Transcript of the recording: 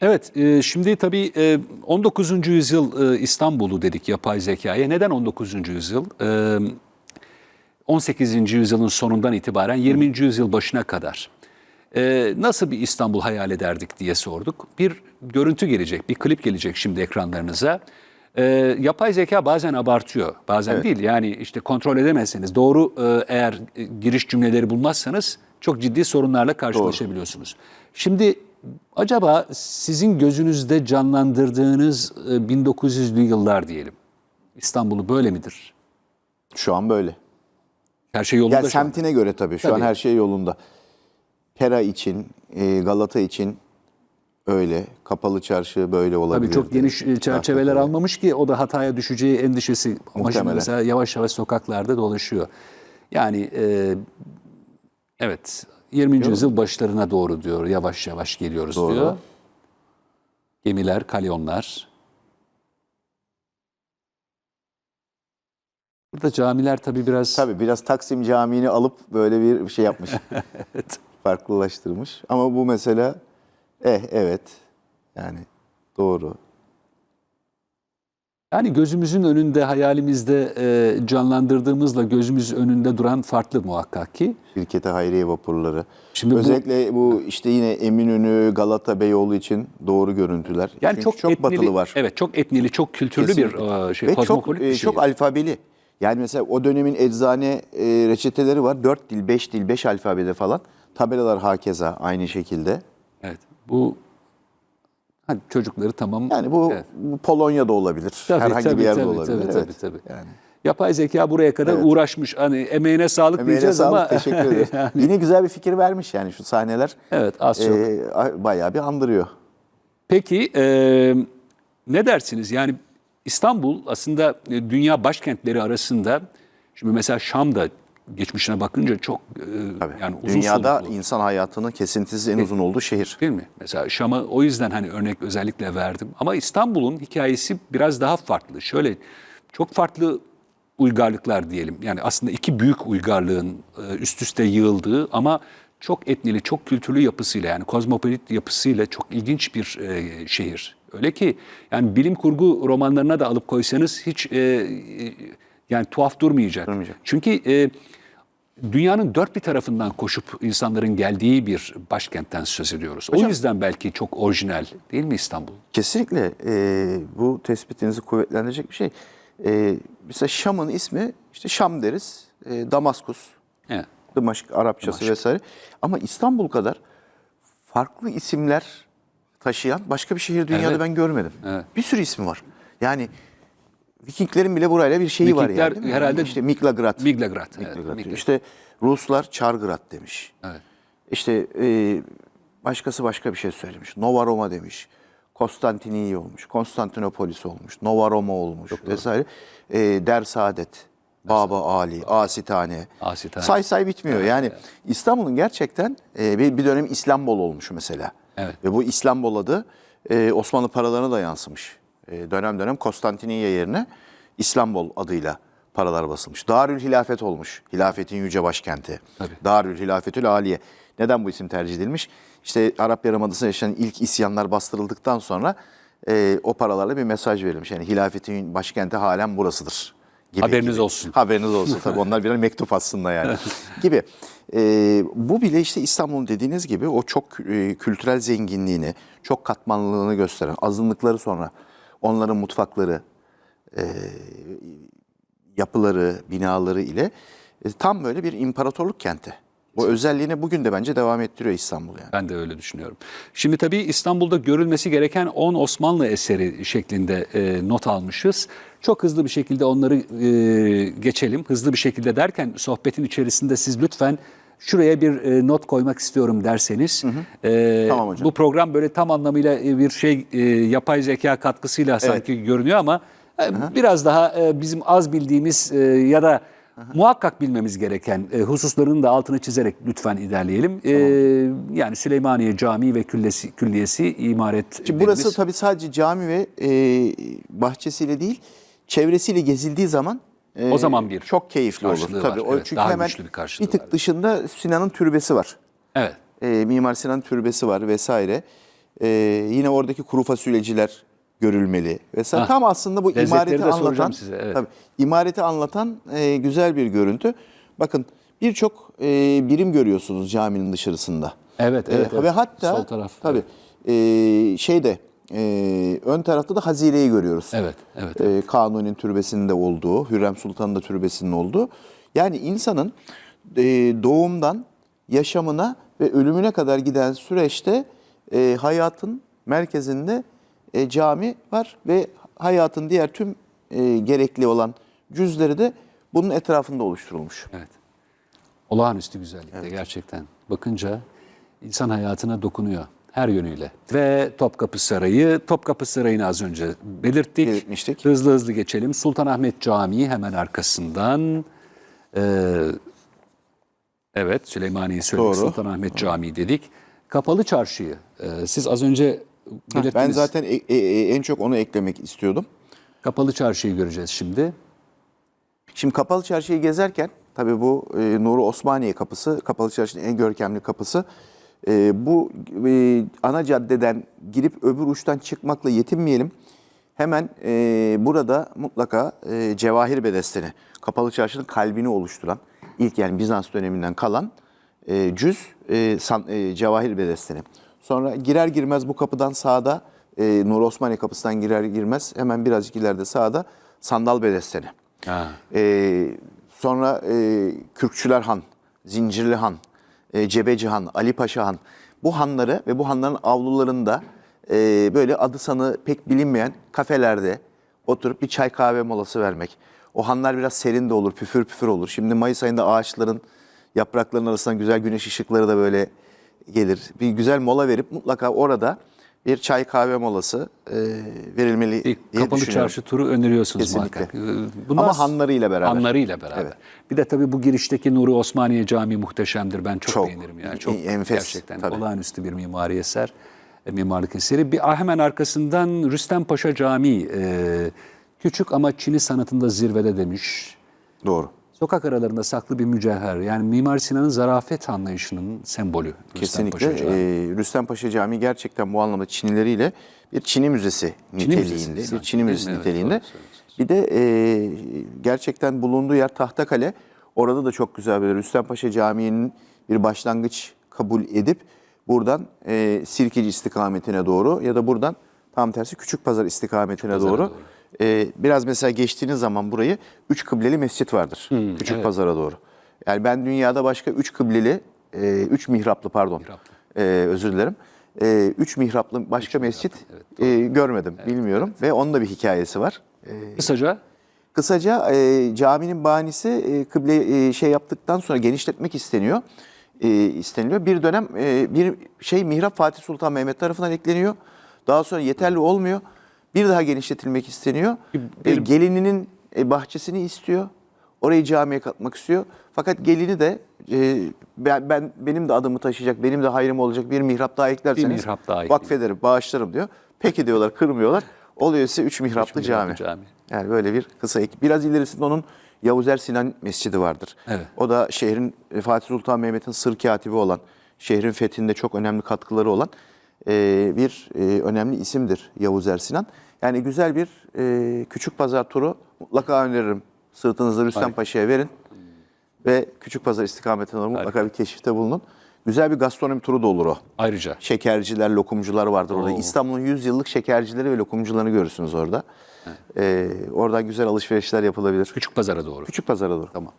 Evet, e, şimdi tabii e, 19. yüzyıl e, İstanbul'u dedik yapay zekaya. Neden 19. yüzyıl? E, 18. yüzyılın sonundan itibaren 20. yüzyıl başına kadar e, nasıl bir İstanbul hayal ederdik diye sorduk. Bir görüntü gelecek, bir klip gelecek şimdi ekranlarınıza. E, yapay zeka bazen abartıyor, bazen değil. Yani işte kontrol edemezseniz, doğru e, eğer e, giriş cümleleri bulmazsanız çok ciddi sorunlarla karşılaşabiliyorsunuz. Şimdi acaba sizin gözünüzde canlandırdığınız e, 1900'lü yıllar diyelim. İstanbul'u böyle midir? Şu an böyle. Her şey yolunda Yani an. semtine göre tabii. Şu Tabii. an her şey yolunda. Pera için, e, Galata için öyle. Kapalı çarşı böyle olabilir. Tabii çok geniş e, çerçeveler almamış ki o da hataya düşeceği endişesi Muhtemelen. mesela yavaş yavaş sokaklarda dolaşıyor. Yani e, evet 20. yüzyıl başlarına doğru diyor yavaş yavaş geliyoruz Doğru. diyor. Gemiler, kalyonlar. Burada camiler tabii biraz Tabii biraz Taksim Camii'ni alıp böyle bir şey yapmış. Evet. Farklılaştırmış. Ama bu mesela eh evet. Yani doğru. Yani gözümüzün önünde, hayalimizde e, canlandırdığımızla gözümüz önünde duran farklı muhakkak ki. Şirkete hayriye vapurları. Şimdi bu- Özellikle bu, işte yine Eminönü, Galata, Beyoğlu için doğru görüntüler. Yani Çünkü çok, çok etnili, batılı var. Evet, çok etnili, çok kültürlü Kesinlikle. bir e, şey, Ve çok, kozmopolit bir çok şehir. alfabeli. Yani mesela o dönemin eczane e, reçeteleri var. 4 dil, 5 dil, 5 alfabede falan. Tabelalar hakeza aynı şekilde. Evet. Bu hadi çocukları tamam. Yani bu, Evet. Polonya'da olabilir. Tabii, Herhangi tabii, bir yerde tabii, olabilir. tabii, evet. tabii, tabii. Yani. Yapay zeka buraya kadar Evet. uğraşmış. Hani emeğine sağlık Emeğine diyeceğiz sağlık, ama teşekkür ederiz. yani, Yine güzel bir fikir vermiş yani şu sahneler. evet az çok. e, bayağı bir andırıyor. Peki e, ne dersiniz? Yani İstanbul aslında e, dünya başkentleri arasında şimdi mesela Şam'da geçmişine bakınca çok e, Tabii. yani uzun Dünyada soluklu. insan hayatının kesintisiz en uzun olduğu şehir. Değil mi? Mesela Şam'ı o yüzden hani örnek özellikle verdim. Ama İstanbul'un hikayesi biraz daha farklı. Şöyle çok farklı uygarlıklar diyelim. Yani aslında iki büyük uygarlığın e, üst üste yığıldığı ama çok etnili, çok kültürlü yapısıyla yani kozmopolit yapısıyla çok ilginç bir e, şehir. Öyle ki yani bilim kurgu romanlarına da alıp koysanız hiç e, e, yani tuhaf durmayacak. Durmayacak. Çünkü e, dünyanın dört bir tarafından koşup insanların geldiği bir başkentten söz ediyoruz. o yüzden belki çok orijinal değil mi İstanbul? Kesinlikle e, bu tespitinizi kuvvetlendirecek bir şey. E, mesela Şam'ın ismi işte Şam deriz, e, Damaskus, Evet. Dımaşk Arapçası Dımaşk. vesaire. Ama İstanbul kadar farklı isimler taşıyan başka bir şehir dünyada Evet. ben görmedim. Evet. Bir sürü ismi var. Yani Vikinglerin bile burayla bir şeyi var Vikingler yani. değil mi? herhalde- işte Miklagrad. Miklagrad, evet, Miklagrad diyor. Miklagrad. İşte Ruslar Çargrad demiş. Evet. İşte e, başkası başka bir şey söylemiş. Nova Roma demiş. Konstantiniye olmuş. Konstantinopolis olmuş. Nova Roma olmuş vesaire. E, Der Saadet, Baba Ali, Asitane. Asitane. Say say bitmiyor. yani İstanbul'un gerçekten e, bir, bir dönem İslambol olmuş mesela. Evet. Ve bu İslambol adı e, Osmanlı paralarına da yansımış. E, dönem dönem Konstantiniye yerine İslambol adıyla paralar basılmış. Darül Hilafet olmuş. Hilafetin yüce başkenti. Tabii. Darül Hilafetül Aliye. Neden bu isim tercih edilmiş? İşte Arap Yarımadası'nda yaşanan ilk isyanlar bastırıldıktan sonra e, o paralarla bir mesaj verilmiş. Yani hilafetin başkenti halen burasıdır. Gibi, Haberiniz gibi. olsun. Haberiniz olsun tabii onlar birer mektup aslında yani gibi. E, bu bile işte İstanbul'un dediğiniz gibi o çok e, kültürel zenginliğini, çok katmanlılığını gösteren azınlıkları sonra onların mutfakları, e, yapıları, binaları ile e, tam böyle bir imparatorluk kenti. Bu özelliğini bugün de bence devam ettiriyor İstanbul yani. Ben de öyle düşünüyorum. Şimdi tabii İstanbul'da görülmesi gereken 10 Osmanlı eseri şeklinde e, not almışız. Çok hızlı bir şekilde onları e, geçelim. Hızlı bir şekilde derken sohbetin içerisinde siz lütfen şuraya bir e, not koymak istiyorum derseniz. e, Tamam hocam. Bu program böyle tam anlamıyla e, bir şey e, yapay zeka katkısıyla sanki görünüyor ama e, biraz daha e, bizim az bildiğimiz e, ya da muhakkak bilmemiz gereken e, hususların da altını çizerek lütfen ilerleyelim. E, yani Süleymaniye Camii ve Küllesi, Külliyesi imaret. Şimdi burası tabii sadece cami ve e, bahçesiyle değil, çevresiyle gezildiği zaman e, O zaman bir çok keyifli olur. Tabii var, o çünkü daha hemen güçlü bir karşılığı bir tık var. dışında Sinan'ın türbesi var. Evet. E, Mimar Sinan türbesi var vesaire. Ee, yine oradaki kuru fasulyeciler görülmeli vesaire. Hah. Tam aslında bu Lezzetleri imareti anlatan, size, evet. tabii, imareti anlatan e, güzel bir görüntü. Bakın birçok e, birim görüyorsunuz caminin dışarısında. Evet, evet, Ve evet. hatta Sol taraf, tabii e, şeyde e, ön tarafta da hazineyi görüyoruz. Evet, evet. E, Kanuni'nin türbesinde olduğu, Hürrem Sultan'ın da türbesinin olduğu. Yani insanın e, doğumdan yaşamına ve ölümüne kadar giden süreçte e, hayatın merkezinde e, cami var ve hayatın diğer tüm e, gerekli olan cüzleri de bunun etrafında oluşturulmuş. Evet. Olağanüstü güzellikte gerçekten. Bakınca insan hayatına dokunuyor her yönüyle. Ve Topkapı Sarayı, Topkapı Sarayı'nı az önce belirttik. Belirtmiştik. Hızlı hızlı geçelim. Sultanahmet Camii hemen arkasından. Ee, evet Süleymaniye söyledik. Doğru. Sultanahmet Camii dedik. Kapalı Çarşı'yı e, siz az önce belirttiniz. Ben zaten e- e- e- en çok onu eklemek istiyordum. Kapalı Çarşı'yı göreceğiz şimdi. Şimdi Kapalı Çarşı'yı gezerken tabii bu e, Nuri Osmaniye kapısı, Kapalı Çarşı'nın en görkemli kapısı. E, bu e, ana caddeden girip öbür uçtan çıkmakla yetinmeyelim. Hemen e, burada mutlaka e, Cevahir Bedesteni, Kapalı Çarşı'nın kalbini oluşturan, ilk yani Bizans döneminden kalan e, cüz e, san, e, Cevahir Bedesteni. Sonra girer girmez bu kapıdan sağda, e, Nuri Osmaniye kapısından girer girmez hemen birazcık ileride sağda Sandal Bedesteni. Ha. Ee, sonra e, Kürkçüler Han, Zincirli Han, e, Cebeci Han, Ali Paşa Han. Bu hanları ve bu hanların avlularında e, böyle adı sanı pek bilinmeyen kafelerde oturup bir çay kahve molası vermek. O hanlar biraz serin de olur, püfür püfür olur. Şimdi Mayıs ayında ağaçların yapraklarının arasından güzel güneş ışıkları da böyle gelir. Bir güzel mola verip mutlaka orada bir çay kahve molası e, verilmeli diye kapalı düşünüyorum. çarşı turu öneriyorsunuz Kesinlikle. muhakkak. Ee, Bunlar Ama hanlarıyla beraber. Hanlarıyla beraber. Evet. Bir de tabii bu girişteki Nuri Osmaniye Camii muhteşemdir. Ben çok, Çok. beğenirim yani. Çok enfes, gerçekten tabii. olağanüstü bir mimari eser, e, mimarlık eseri. Bir ah, hemen arkasından Rüstem Paşa Camii. e, küçük ama Çin'i sanatında zirvede demiş. Doğru. Sokak aralarında saklı bir mücevher. Yani Mimar Sinan'ın zarafet anlayışının sembolü. Rüstem Kesinlikle. Paşa Camii. Ee, Rüstem Paşa Camii gerçekten bu anlamda Çinileriyle bir Çini müzesi Çini müzesi niteliğinde. bir Çini müzesi? Evet, niteliğinde. doğru bir de e, gerçekten bulunduğu yer Tahtakale. Orada da çok güzel bir Rüstem Paşa Camii'nin bir başlangıç kabul edip buradan e, Sirkeci istikametine doğru ya da buradan tam tersi Küçükpazar istikametine doğru. doğru. E, biraz mesela geçtiğiniz zaman burayı üç kıbleli mescit vardır. Küçükpazar'a doğru. Yani ben dünyada başka üç kıbleli, e, üç mihraplı pardon. Mihraplı. Ee, özür dilerim. Ee, üç mihraplı başka mescit e, görmedim, bilmiyorum. Ve onun da bir hikayesi var. Ee, Kısaca kısaca e, caminin banisi e, kıble e, şey yaptıktan sonra genişletmek isteniyor. E, isteniliyor. Bir dönem e, bir şey mihrap Fatih Sultan Mehmet tarafından ekleniyor. Daha sonra yeterli olmuyor. Bir daha genişletilmek isteniyor. E, gelininin e, bahçesini istiyor. Orayı camiye katmak istiyor. Fakat gelini de e, ben, ben benim de adımı taşıyacak, benim de hayrım olacak bir mihrap daha eklerseniz Bir mihrap daha vakfederim, bağışlarım diyor. Peki diyorlar, kırmıyorlar. Oluyor ise üç mihraplı, Üç mihraplı cami. cami. Yani böyle bir kısa ek. Biraz ilerisinde onun Yavuzer Sinan Mescidi vardır. Evet. O da şehrin e, Fatih Sultan Mehmet'in sır katibi olan, şehrin fethinde çok önemli katkıları olan e, bir e, önemli isimdir Yavuz Ersinan. Yani güzel bir e, küçük pazar turu mutlaka öneririm. Sırtınızı Rüstem Paşa'ya verin ve küçük pazar istikametine doğru mutlaka bir keşifte bulunun. Güzel bir gastronomi turu da olur o. ayrıca Şekerciler, lokumcular vardır orada. Oo. İstanbul'un 100 yıllık şekercileri ve lokumcularını görürsünüz orada. Ee, oradan güzel alışverişler yapılabilir. Küçük Pazar'a doğru. Küçük pazara doğru. Tamam.